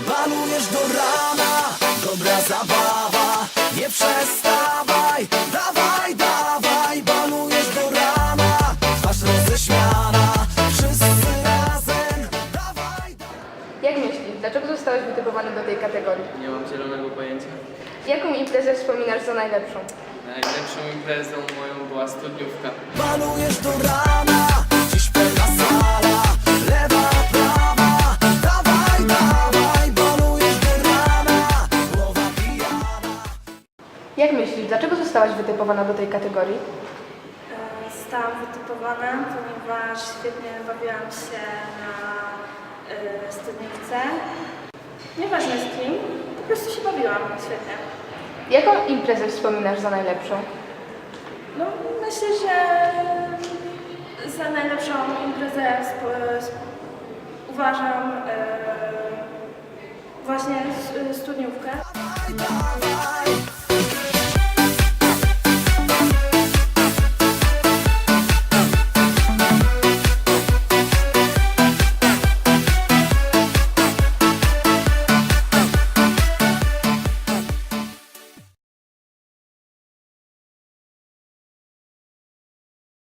Balujesz do rana, dobra zabawa Nie przestawaj, dawaj, dawaj Balujesz do rana, twarz roześmiana Wszyscy razem, dawaj, dawaj Jak myślisz, dlaczego zostałeś wytypowany do tej kategorii? Nie mam zielonego pojęcia. Jaką imprezę wspominasz za najlepszą? Najlepszą imprezą moją była studniówka. Balujesz do rana, Jak myślisz, dlaczego zostałaś wytypowana do tej kategorii? E, Zostałam wytypowana, ponieważ świetnie bawiłam się na y, studniówce. Nieważne z kim, po prostu się bawiłam świetnie. Jaką imprezę wspominasz za najlepszą? No, myślę, że za najlepszą imprezę sp- sp- uważam y, właśnie s- studniówkę. Dawaj,